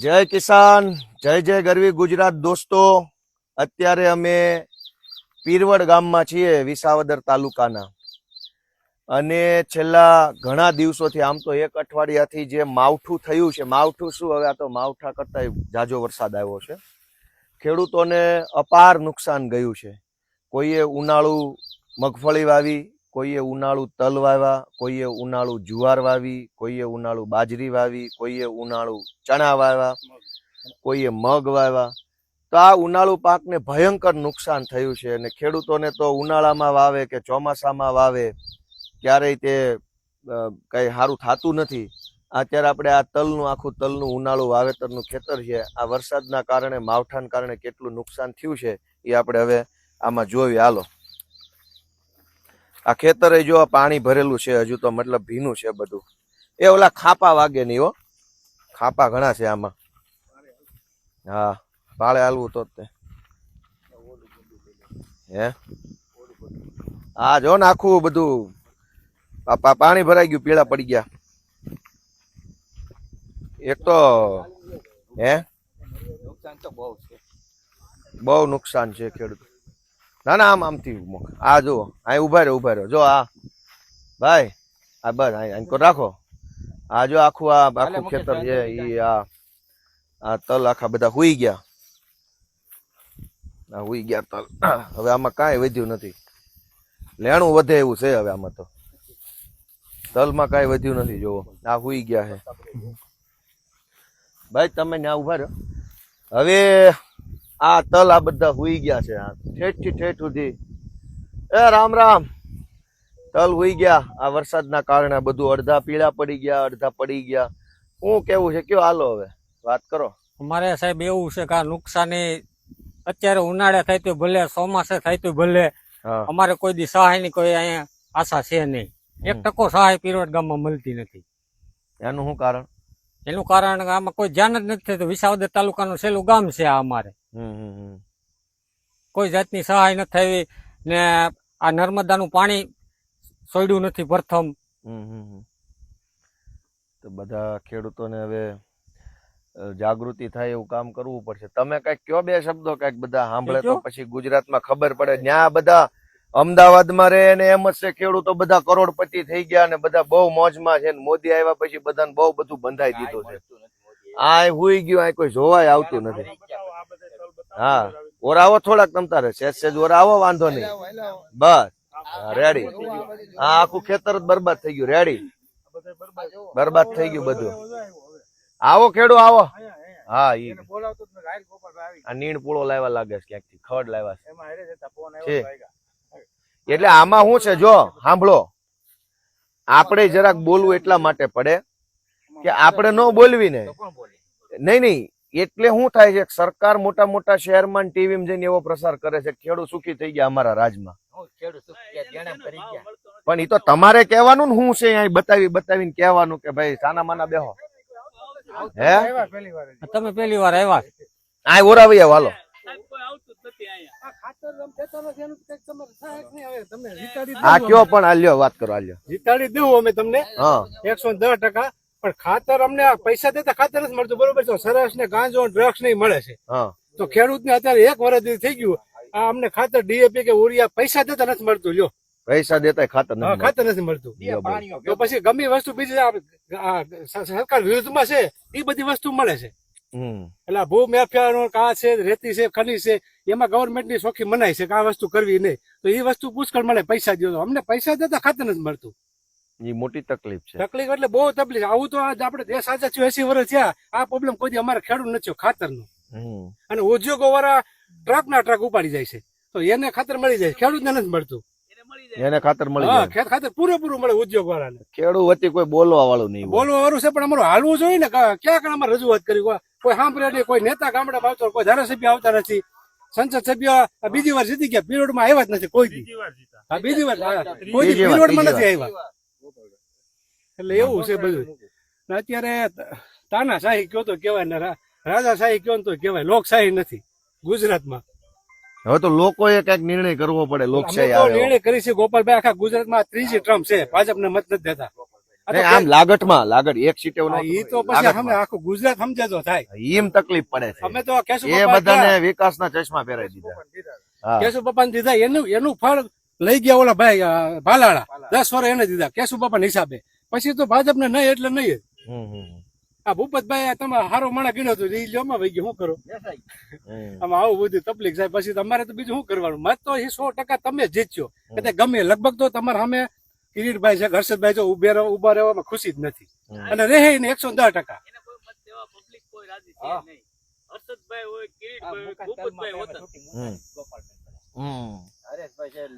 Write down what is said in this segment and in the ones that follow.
જય કિસાન, જય જય ગરવી ગુજરાત દોસ્તો. અત્યારે અમે પીરવડ ગામમાં છીએ, વિસાવદર તાલુકાના. અને છેલ્લા ઘણા દિવસોથી, આમ તો એક અઠવાડિયાથી જે માવઠું થયું છે, માવઠું શું? હવે આ તો માવઠા કરતા જાજો વરસાદ આવ્યો છે. ખેડૂતોને અપાર નુકસાન ગયું છે. કોઈએ ઉનાળુ મગફળી વાવી કોઈએ ઉનાળુ તલ વાવ્યા, કોઈએ ઉનાળુ જુવાર વાવી, કોઈએ ઉનાળુ બાજરી વાવી, કોઈએ ઉનાળુ ચણા વાવ્યા, કોઈએ મગ વાવ્યા. તો આ ઉનાળુ પાકને ભયંકર નુકસાન થયું છે અને ખેડૂતોને તો ઉનાળામાં વાવે કે ચોમાસામાં વાવે, ક્યારેય તે કંઈ સારું થતું નથી. અત્યારે આપણે આ તલનું, આખું તલનું ઉનાળુ વાવેતરનું ખેતર છે. આ વરસાદના કારણે, માવઠાના કારણે કેટલું નુકસાન થયું છે એ આપણે હવે આમાં જોઈએ હાલો. આ ખેતરે જો પાણી ભરેલું છે હજુ તો મતલબ ભીનું છે બધું. એ ઓલા ખાપા વાગે નહીં હો. ખાપા ઘણા છે આમાં. હા ભાડે હાલવું તો તે. હે? હા જો ને આખું બધું. પાણી ભરાઈ ગયું પીળા પડી ગયા. એક તો હે? નુકસાન તો બહુ છે. બહુ નુકસાન છે ખેડૂત. ના ના આમ આમથી. આ જુઓ અહીં ઊભા રહ્યો ઊભા રહ્યો જો આ ભાઈ આ બસ અહીં કો રાખો. આ જો આખું આ આખું ખેતર છે એ આ આ તલ આખા બધા હુઈ ગયા. આ હુઈ ગયા તલ. હવે આમાં કાંઈ વધ્યું નથી. લેણું વધે એવું છે હવે આમાં તો. તલમાં કાંઈ વધ્યું નથી જોવો આ હુઈ ગયા છે. ભાઈ તમે ને આ ઊભા રહ્યો હવે આ તલ આ બધા હુઈ ગયા છે ઠેઠથી ઠેઠ સુધી. એ રામ રામ. તલ હુઈ ગયા. આ વરસાદના કારણે બધું અડધા પીળા પડી ગયા અડધા પડી ગયા. શું કેવું છે? કયો હાલો હવે? વાત કરો. અમારે સાહેબ એવું છે કે આ નુકસાની અત્યારે ઉનાળે થાય તો ભલે ચોમાસે થાય તો ભલે. અમારે કોઈ દી સહાયની કોઈ અહીંયા આશા છે નહીં. એક ટકો સહાય પીરોડ ગામમાં મળતી નથી. એનું શું કારણ? એનું કારણ કે આમાં કોઈ ધ્યાન જ નથી થતું. વિસાવદર તાલુકાનું છેલ્લું ગામ છે આ અમારે. કોઈ જાતની સહાય નથી થઈ ને આ નર્મદાનું પાણી સોડ્યું નથી પ્રથમ. તો બધા ખેડૂતોને હવે જાગૃતિ થાય એવું કામ કરવું પડશે. તમે કંઈક કયો બે શબ્દો કંઈક બધા સાંભળે તો? પછી ગુજરાતમાં ખબર પડે. ત્યાં બધા અમદાવાદમાં રહે ને એમ જ છે ખેડૂતો બધા કરોડપતિ થઈ ગયા ને બધા બહુ મોજમાં છે ને મોદી આવ્યા પછી બધાને બહુ બધું બંધાઈ દીધું છે. આ હુઈ ગયું આ કોઈ જોવાય આવતું નથી. હા. ઓરાવો થોડાક તમતારે સેજ સેજ ઓરાવો વાંધો નહીં. બસ. રેડી હા, આખું ખેતર બરબાદ થઈ ગયું. રેડી બરબાદ થઈ ગયું બધું. આવો ખેડૂ, આવો. હા, ઈ. આ નીણ પૂળો લાવ્યા લાગે છે ક્યાંક ખડ લાવ્યા છે. એટલે આમાં શું છે, જો, સાંભળો. આપણે જરાક બોલવું એટલા માટે પડે કે આપણે ન બોલવી ને. નહીં નહીં. એટલે શું થાય છે? સરકાર મોટા મોટા શહેરમાં ટીવીમાં જઈને એવો પ્રસાર કરે છે ખેડૂત સુખી થઈ ગયા અમારા રાજમાં. પણ એ તો તમારે કહેવાનું ને શું છે અહીં બતાવી બતાવીને કહેવાનું કે ભાઈ સાના માના બેહો. હે? તમે પેલી વાર આવ્યા? આ ઓરાવી આવો, હાલો આ કયો પણ આ લ્યો વાત કરો આલ્યો. જીતાડી દેવું અમે તમને. હા. એકસો દસ ટકા. પણ ખાતર અમને પૈસા દેતા ખાતર જ મળતું બરોબર છે? સરસ ને ગાંજો ડ્રગ્સ નહીં મળે છે. તો ખેડૂત ને અત્યારે એક વર્ષ થઈ ગયું આ અમને ખાતર ડીએપી કે ઉરિયા પૈસા દેતા નથી મળતું જો પૈસા દેતા ખાતર નથી ખાતર નથી મળતું. તો પછી ગમે વસ્તુ બીજી સરકાર વિરુદ્ધમાં છે એ બધી વસ્તુ મળે છે. હમ. એટલે આ ભૂ માફિયાનો કા છે રેતી છે ખની છે એમાં ગવર્મેન્ટની ચોખ્ખી મનાય છે કે આ વસ્તુ કરવી નહીં. તો એ વસ્તુ પુષ્કળ મળે પૈસા દો તો. અમને પૈસા દેતા ખાતર નથી મળતું. એ મોટી તકલીફ છે. તકલીફ એટલે બહુ તકલીફ. આવું તો આજ આપણે દેશ આજે એસી વર્ષ થયા. આ પ્રોબ્લેમ કોઈ અમારે ખેડૂત નથી ખાતરનો. અને ઉદ્યોગો વાળા ટ્રક ના ટ્રક ઉપાડી જાય છે. તો એને ખાતર મળી જાય ખેડૂતને નથી મળતું. એને ખાતર મળી જાય. ખેત ખાતર પૂરેપૂરું મળે ઉદ્યોગ વાળાને ખેડૂત વચ્ચે કોઈ બોલવા વાળું નહીં. બોલવા વાળું છે પણ અમારું હાલવું જોઈએ ને કા- ક્યાં કણ અમારે રજૂઆત કરી કોઈ- સાંભળે નહીં કોઈ નેતા ગામડામાં આવતો કોઈ ધારાસભ્ય આવતા નથી. સંસદ સભ્ય બીજી વાર જીતી ગયા પીરિયડમાં આવ્યા જ નથી કોઈ બીજી વાર બીજી વાર કોઈ પીરિયડમાં નથી આવ્યા. એટલે એવું છે બધું. અત્યારે તાનાશાહી કયો તો કેવાય ને રાજાશાહી કયો તો કેવાય લોકશાહી નથી ગુજરાતમાં. હવે તો લોકોએ કંઈક નિર્ણય કરવો પડે લોકશાહી નિર્ણય કરી છે ગોપાલભાઈ આખા ગુજરાતમાં ત્રીજી ટ્રમ્પ છે ભાજપને મત નથી દેતા. આમ લાગટમાં લાગટ એક સીટે એ તો પછી અમે આખું ગુજરાત સમજાતો થાય. એમ તકલીફ પડે છે. અમે તો કેશુ એ બધાને વિકાસના ચશ્મા પહેરાવી દીધા. કેશુ પપ્પા દીધા એનું એનું ફળ લઈ ગયા ઓલા ભાઈ ભાલાળા. દસ વર્ષ એને દીધા. કેશુ બાપા હિસાબે. પછી તો ભાજપ ને નહીં એટલે નહીં આ ભૂપતભાઈ તમે હારો માણા ગીણો તો ઈ જોમાં વહી ગયો. શું કરો? આમાં આવું બધું તકલીફ થાય. પછી તમારે તો બીજું શું કરવાનું? મત તો એ સો ટકા તમે જીતશો. એટલે ગમે. લગભગ તો તમારા સામે કિરીટભાઈ છે હર્ષદભાઈ જો ઉભે ઊભા રહેવામાં ખુશી જ નથી. અને રહે ને એકસો દસ ટકા. એને કોઈ મત દેવા public કોઈ રાજી છે નહીં. હર્ષદભાઈ હોય, કિરીટભાઈ હોય, ભૂપતભાઈ હોત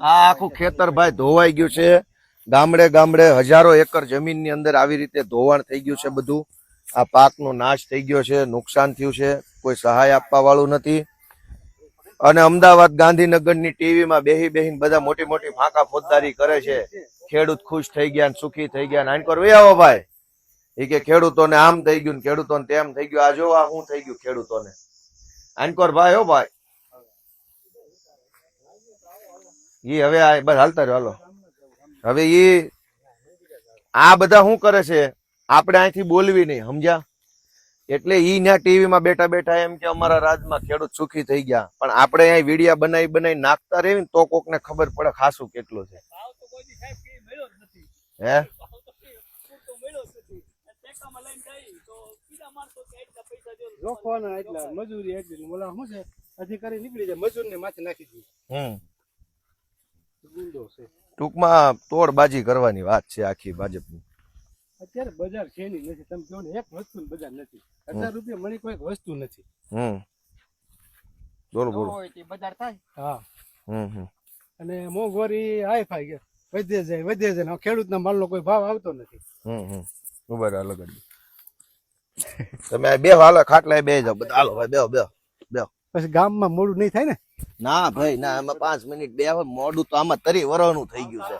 આ આખું ખેતર ભાઈ ધોવાઈ ગયું છે. ગામડે ગામડે હજારો એકર જમીનની અંદર આવી રીતે ધોવાણ થઈ ગયું છે બધું. આ પાકનો નાશ થઈ ગયો છે, નુકસાન થયું છે. કોઈ સહાય આપવા વાળું નથી. અને અમદાવાદ ગાંધીનગરની ટીવીમાં બેહી બેહીને બધા મોટી મોટી ફાંકા ફોજદારી કરે છે. ખેડૂત ખુશ થઈ ગયા ને સુખી થઈ ગયા ને આનકોર વે આવો ભાઈ. એ કે, ખેડૂતોને આમ થઈ ગયું ને ખેડૂતોને તેમ થઈ ગયું. આ જો આ શું થઈ ગયું ખેડૂતોને. આનકોર ભાઈ, હો ભાઈ. ઈ હવે આ બસ હાલતા રહ્યો હાલો. હવે ઈ આ બધા શું કરે છે? આપણે અહીંથી બોલવી નહીં સમજ્યા? એટલે ઈ ત્યાં ટીવીમાં બેઠા બેઠા એમ કે અમારા રાજમાં ખેડૂત સુખી થઈ ગયા. પણ આપણે અહીંયા વિડીયા બનાવી બનાવી નાખતા રહેવી ને તો કોક ને ખબર પડે ખાસું કેટલું છે. ભાવ તો કોઈ દી સાહેબ કે મળ્યો જ નથી. હે? ભાવ તો કઈ પૂરતો મળ્યો જ નથી. અને ટેકામાં લઈને જાય તો બીજા માણસો કે આટલા પૈસા દ્યો ને રોકવાના એટલા મજૂરી એટલી. બોલા શું છે? અધિકારી નીકળી જાય મજૂર ને માથે નાખી દીધું. ટૂંકમાં તોડબાજી કરવાની વાત છે આખી ભાજપની. અત્યારે બજાર છે નહીં નથી. તમે કહો ને એક વસ્તુ બજાર નથી. હજાર રૂપિયા મળી કોઈ વસ્તુ નથી. હમ. બોલો બોલો. બજાર થાય. હા. હમ હમ. અને મોંઘવારી હાઈ ફાઈ ગયા વધે જાય વધે જાય ને ખેડૂતના માલનો કોઈ ભાવ આવતો નથી. હમ હમ. ઊભા રહો અલગ અલગ તમે બે હાલો ખાટલા બે જાઓ. બધા હાલો બે બે બેહો. પછી ગામમાં મોડું નહીં થાય ને? ના ભાઈ ના આમાં પાંચ મિનિટ બે મોડું તો આમાં તરી વરહનું થઈ ગયું છે.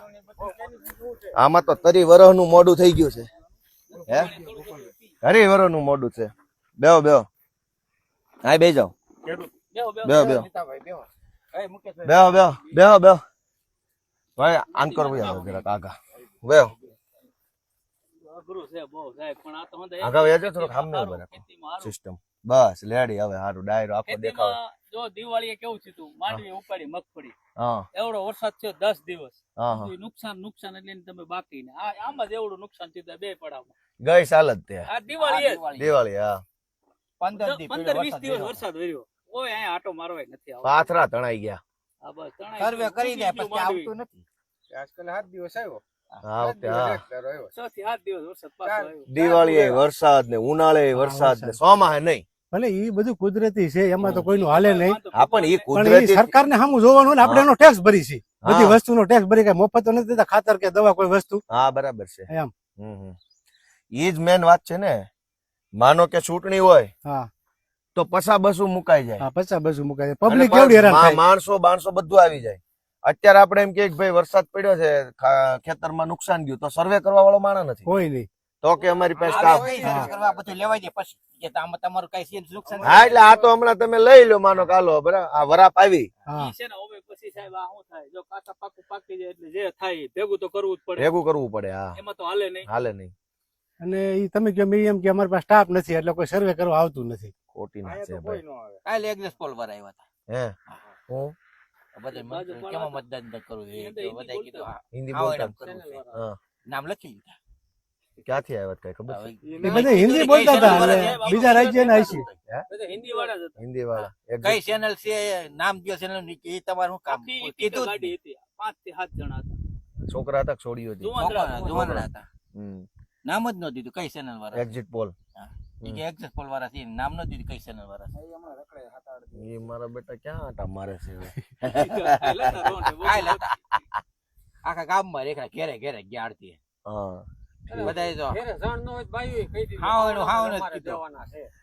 આમાં તો તરી વરહનું મોડું થઈ ગયું છે. હે? હરી વરહનું મોડું છે. બેહો બેહો. હા બે જાઓ. બેહો, બેહો. બેહો બેહો. બે બેહો. મુકેશભાઈ બેહો. બેહો બેહો બેહો ભાઈ આંકર ભાઈ આવો જરાક આગા બેહો આગા વેજો થોડોક હારું. સિસ્ટમ બસ લેડી હવે હારું ડાયરો આખો દેખાવ જો દિવાળીએ કેવું થયું તું? માંડવી ઉપાડી મગફળી. એવડો વરસાદ થયો દસ દિવસ. હા હા. નુકસાન નુકસાન એટલે તમે બાકી ને. આમ જ એવડું નુકસાન થયું બે પડાવમાં. ગઈ સાલ જ તે. દિવાળી દિવાળી હા. પંદર પંદર વીસ દિવસ વરસાદ વર્યો કોઈ અહીંયા આટો મારવાય નથી આવતો. પાથરા તણાઈ ગયા. આ બસ તણાઈ સર્વે કરી દે પછી આવતું નથી. આજકાલ સાત દિવસ આવ્યો. હા દિવાળી વરસાદ ને ઉનાળે વરસાદ ને સોમાં નહીં. ભલે એ બધું કુદરતી છે એમાં તો કોઈનું હાલે નહીં. હા પણ એ પણ એ કુદરતી સરકારને સામું જોવાનું હોય ને આપણે એનો ટેક્સ ભરી છે. બધી. વસ્તુનો ટેક્સ ભરી કઈ મફત તો નથી દેતા ખાતર કે દવા કોઈ વસ્તુ. હા બરાબર છે. એમ. હમ હમ. ઈ જ મેન વાત છે ને. માનો કે ચૂંટણી હોય હા. તો પસા બસું મુકાઈ જાય. પછા પચાસ બસું મુકાય જાય. પબ્લિક પાછ કેવડી હેરાન થાય? માણસો બાણસો બધું આવી જાય. અત્યારે આપણે એમ કે ભાઈ વરસાદ પડ્યો છે ખેતરમાં નુકસાન ગયું તો સર્વે કરવા વાળો માણસ નથી. કોઈ નહીં. તો કે અમારી પાસે કરવા બધું લેવાય દે પછી. તમારું કઈ સીન નુકસાન? હા એટલે આ તો હમણાં તમે લઈ લો માનો કાલો બરાબર આ વરાપ આવી. છે ને હવે પછી સાહેબ આ શું થાય? જો કાચા પાકું પાકી જાય એટલે જે થાય ભેગું તો કરવું જ પડે. ભેગું કરવું પડે હા. એમાં તો હાલે નહીં. હાલે નહીં. અને એ તમે કહો મેં એમ કે અમારી પાસે સ્ટાફ નથી એટલે કોઈ સર્વે કરવા આવતું નથી. ખોટી ના છે ભાઈ. કાલે એગ્રેસ પોલ ભરાયા હતા. હે. હું? બધા કેમાં. મતદાન ન કરવું એ બધાએ કીધું હા, હિન્દી બોલતા. હા. નામ લખી લીધા ક્યાંથી આવ્યા કઈ ખબર એ બધા હિન્દી બોલતા હતા બીજા રાજ્યના હશે બધા હિન્દી વાળા હિન્દી વાળા કઈ ચેનલ છે નામ કયો ચેનલ એ તમારું શું કામ કીધું ગાડી. હતી. પાંચથી સાત જણા હતા. છોકરા હતા છોડીઓ હતી? જુવાનરા હતા. નામ જ ન દીધું કઈ ચેનલ વાળા? એક્ઝિટ પોલ કે એક્સેસ પોલ વાળા છે નામ નો દીધી કઈ ચેનલ વાળા છે. એ મારા બેટા ક્યાં આટા મારે છે. આખા ગામમાં રેખા ઘેરે ઘેરે ગ્યાડતી હા. બધાએ તો ઘેરે જાણ ન હોય તો બાયું કહી દીધું.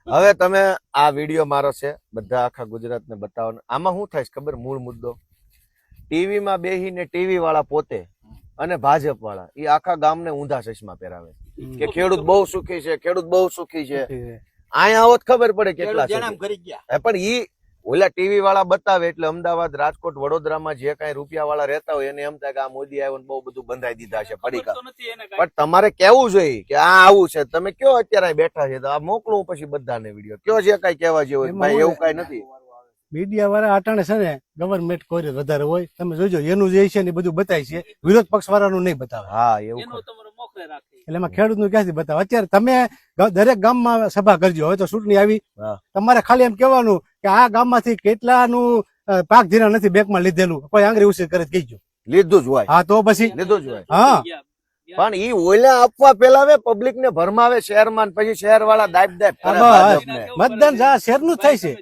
હાવ છે. તમે આ વીડિયો મારો છે બધા આખા ગુજરાતને બતાવવાનો. આમાં શું થાય ખબર? મૂળ મુદ્દો. ટીવી માં બેહીને ટીવી વાળા પોતે અને ભાજપ વાળા એ આખા ગામને ઊંધા ચશ્મા પહેરાવે કે ખેડૂત બહુ સુખી છે ખેડૂત બહુ સુખી છે. અહીંયા આવત ખબર પડે કેટલા છે કરી પણ ઈ ઓલા ટીવી વાળા બતાવે એટલે અમદાવાદ રાજકોટ વડોદરામાં જે કઈ રૂપિયા વાળા રહેતા હોય એને એમ થાય કે આ મોદી આવ્યો બહુ બધું બંધાઈ દીધા છે પડીકા. પણ તમારે કેવું જોઈએ કે આ આવું છે. તમે કયો અત્યારે બેઠા છે? તો આ મોકલું પછી બધાને વીડિયો. કયો જે કઈ કહેવા જેવું ભાઈ એવું કઈ નથી? મીડિયા વાળા અટાણે છે ને ગવર્મેન્ટ કોઈ વધારે હોય. તમે જોજો એનું જે છે ને એ બધું બતાય છે. વિરોધ પક્ષ વાળાનું નહીં બતાવે. હા એવું એટલે એમાં ખેડૂતનું ક્યાંથી બતાવે? અત્યારે તમે દરેક દરેક ગામમાં સભા કરજો. હવે તો ચૂંટણી આવી. તમારે ખાલી એમ કેવાનું કે આ ગામમાંથી કેટલાનું નું પાક ધીરા નથી બેંકમાં લીધેલું. કોઈ આંગળી ઉછેર કરે કહીજો. લીધું જ હોય. હા તો પછી લીધું જ હોય. હા. પણ ઈ ઓલા આપવા પેલાવે પબ્લિક ને ભરમાવે શહેરમાં માં પછી શહેર વાળા દાબ દાબ. મતદાન શહેરનું થાય છે.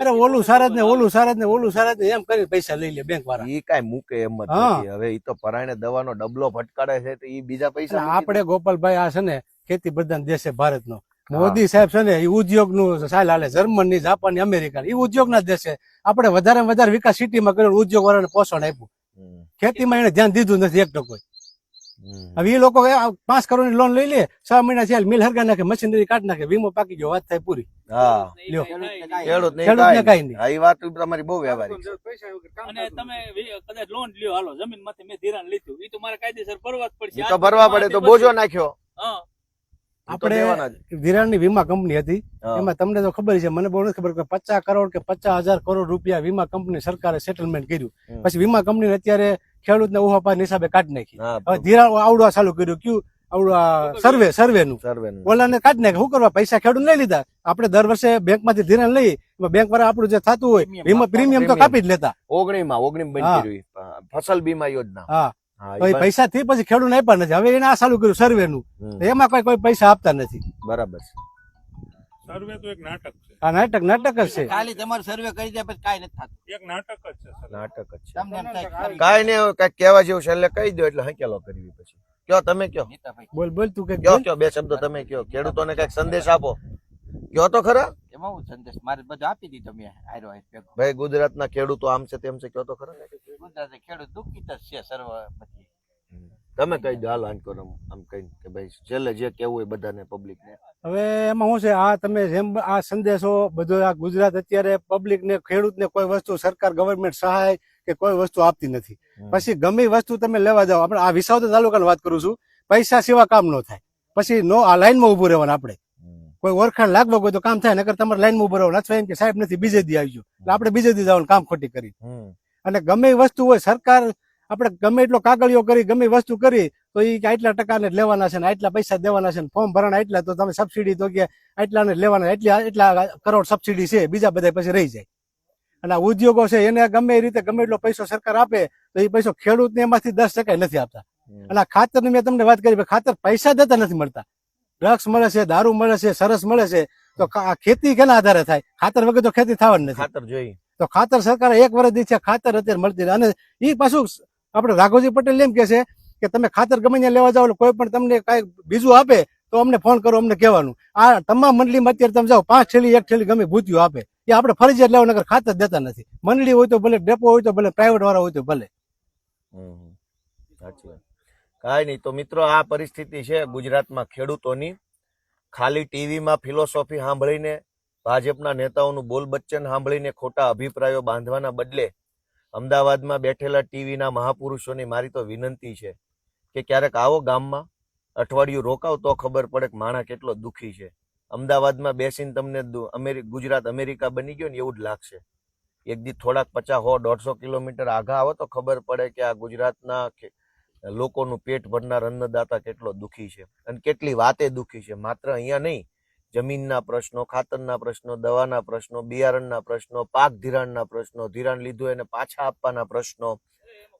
અરે ઓલું સારજ ને ઓલું સારજ ને ઓલું સારજ ને એમ કરી પૈસા લઈ લે બેંક વાળા ઈ કઈ મૂકે એમ જ નથી. હવે ઈ તો પરાયણે દવાનો ડબલો ભટકાડે છે તો ઈ બીજા પૈસા આપડે આપણે ગોપાલભાઈ આ છે ને ખેતી પ્રધાન દેશ છે ભારતનો. મોદી સાહેબ છે ને એ ઉદ્યોગનું સાલ હાલે જર્મની જાપાન અમેરિકા એ ઉદ્યોગ ના દેશ છે. આપણે વધારે વધારે વિકાસ સિટીમાં કર્યો ઉદ્યોગ વાળાને પોષણ આપ્યું. ખેતીમાં એને ધ્યાન દીધું નથી એક ટકો. હવે એ લોકો એ પાંચ કરોડની લોન લઈ લે છ મહિના થયા મિલ હરગા નાખે મશીનરી કાઢી નાખે વીમો પાકી ગયો વાત થાય પૂરી. હા. નહીં. ખેડૂત ને. હા વાત તમારી બહુ વ્યવહારિક અને તમે કદાચ લોન લ્યો હાલો જમીનમાંથી મેં ધિરાણ લીધું. એ તો મારે કાયદેસર ભરવા જ પડશે. તો ભરવા પડે તો બોજો નાખ્યો. હા. આપણે દેવાના ધિરાણની વીમા કંપની હતી. એમાં તમને તો ખબર છે મને બહુ નથી ખબર કે પચાસ કરોડ કે પચાસ હજાર કરોડ રૂપિયા વીમા કંપની સરકારે સેટલમેન્ટ કર્યું. પછી વીમા કંપની અત્યારે ખેડૂતને ઉહાપાની હિસાબે કાઢી નાખી. હવે ધિરાણ આવડવા ચાલુ કર્યું. કયું? આવડું સર્વે સર્વે નું. ઓલાને કાઢી નાખે શું કરવા? પૈસા ખેડૂત લઈ લીધા. આપણે દર વર્ષે બેંકમાંથી ધિરાણ લઈ બેંક વાળા આપણું જે થતું હોય વીમા પ્રીમિયમ તો કાપી જ લેતા. ઓગણીમાં ઓગણીમ ઈ. ફસલ બીમા યોજના. હા. પૈસા થી પછી ખેડૂત આપ્યા નથી. હવે એને આ ચાલુ કર્યું સર્વે નું. એમાં કોઈ કોઈ પૈસા આપતા નથી. બરાબર છે. સર્વે તો એક નાટક છે. આ નાટક નાટક જ છે. ખાલી તમારું સર્વે કરી દે પછી કાંઈ નથી થતું. એક નાટક જ છે નાટક જ છે. તમને એમ થાય કે ખરી કાંઈ નહીં કંઈક કહેવા જેવું છે એટલે કહી દો એટલે હકેલો કરવી પછી. કયો તમે કયો? બોલ બોલ તું કયો કયો? બે શબ્દો તમે કયો. ખેડૂતોને કંઈક સંદેશ આપો. કયો તો ખરા? એમાં હું સંદેશ મારે બધું આપી દીધો મેં હાર ભાઈ ગુજરાતના ખેડૂતો આમ છે તેમ છે કયો તો ખરા? ગુજરાતે ખેડૂત દુઃખી જ છે સર્વ પછી તમે કઈ દો હાલ આન કરો આમ કઈ કે ભાઈ છેલ્લે જે કેવું હોય બધાને પબ્લિક ને. હવે એમાં શું છે આ તમે જેમ આ સંદેશો બધો આ ગુજરાત અત્યારે પબ્લિક ને ખેડૂત ને કોઈ વસ્તુ સરકાર ગવર્મેન્ટ સહાય કે કોઈ વસ્તુ આપતી નથી. પછી ગમે વસ્તુ તમે લેવા જાઓ આપણે આ વિસાવદર તાલુકાની વાત કરું છું પૈસા સિવા કામ ન થાય. પછી નો આ લાઈનમાં ઉભું રહેવાનું આપણે. કોઈ ઓળખાણ લાગવા હોય તો કામ થાય નકર તમારે લાઈનમાં ઉભું રહેવાનું. અથવા એમ કે સાહેબ નથી બીજે દી આવજો એટલે આપણે બીજે દી જવાનું કામ ખોટી કરી. અને ગમે એ વસ્તુ હોય સરકાર આપણે ગમે એટલો કાગળિયો કરી ગમે વસ્તુ કરી તો એ કે આટલા ટકાને લેવાના છે ને આટલા પૈસા દેવાના છે ને ફોર્મ ભરવાના એટલા તો તમે સબસિડી તો કે આટલાને લેવાના એટલા એટલા કરોડ સબસિડી છે બીજા બધા પછી રહી જાય. અને આ ઉદ્યોગો છે એને ગમે એ રીતે ગમે એટલો પૈસો સરકાર આપે તો એ પૈસો ખેડૂતને એમાંથી દસ ટકા નથી આપતા. અને આ ખાતરની મેં તમને વાત કરી ખાતર પૈસા દેતા નથી મળતા. ડ્રગ્સ મળે છે દારૂ મળે છે સરસ મળે છે તો આ ખેતી કેના આધારે થાય? ખાતર વગર તો ખેતી થવાની નથી. ખાતર જોઈ તો ખાતર સરકાર એક વર્ષ દી છે ખાતર અત્યારે મળતી. અને એ પાછું આપણે રાઘોજી પટેલ એમ કે છે કે તમે ખાતર ગમે ત્યાં લેવા જાઓ, કોઈ પણ તમને કઈ બીજું આપે તો અમને ફોન કરો, અમને કહેવાનું. આ તમામ મંડળીમાં અત્યારે તમે જાઓ, પાંચ થેલી એક થેલી ગમે ભૂતિયું આપે. એ આપણે ફરજિયાત લેવા નગર ખાતર દેતા નથી. મંડળી હોય તો ભલે, ડેપો હોય તો ભલે પ્રાઇવેટ વાળા હોય તો ભલે. કાંઈ નહીં, તો મિત્રો આ પરિસ્થિતિ છે ગુજરાતમાં ખેડૂતોની. ખાલી ટીવીમાં ફિલોસોફી સાંભળીને ભાજપના નેતાઓનું બોલ બચ્ચન સાંભળીને ખોટા અભિપ્રાયો બાંધવાના બદલે અમદાવાદમાં બેઠેલા ટીવીના મહાપુરુષોની મારી તો વિનંતી છે કે ક્યારેક આવો ગામમાં અઠવાડિયું રોકાવ તો ખબર પડે કે માણા કેટલો દુઃખી છે. અમદાવાદમાં બેસીને તમને અમેરિ ગુજરાત અમેરિકા બની ગયો ને એવું જ લાગશે. એક દી થોડાક પચાસ હો, દોઢસો કિલોમીટર આગા આવો તો ખબર પડે કે આ ગુજરાતના લોકોનું પેટ ભરનાર અન્નદાતા કેટલો દુઃખી છે અને કેટલી વાતે દુઃખી છે. માત્ર અહીંયા નહીં જમીનના પ્રશ્નો, ખાતરના પ્રશ્નો, દવાના પ્રશ્નો, બિયારણના પ્રશ્નો, પાક ધિરાણના પ્રશ્નો, ધિરાણ લીધું એને પાછા આપવાના પ્રશ્નો,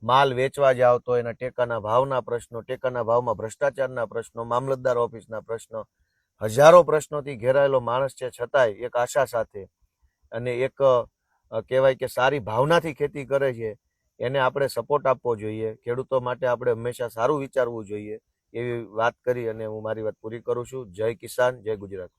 માલ વેચવા જાવ તો એના ટેકાના ભાવના પ્રશ્નો, ટેકાના ભાવમાં ભ્રષ્ટાચારના પ્રશ્નો, મામલતદાર ઓફિસના પ્રશ્નો, હજારો પ્રશ્નોથી ઘેરાયેલો માણસ છે છતાંય એક આશા સાથે અને એક કહેવાય કે સારી ભાવનાથી ખેતી કરે છે, એને આપણે સપોર્ટ આપવો જોઈએ, ખેડૂતો માટે આપણે હંમેશા સારું વિચારવું જોઈએ એવી વાત કરી અને હું મારી વાત પૂરી કરું છું. જય કિસાન, જય ગુજરાત.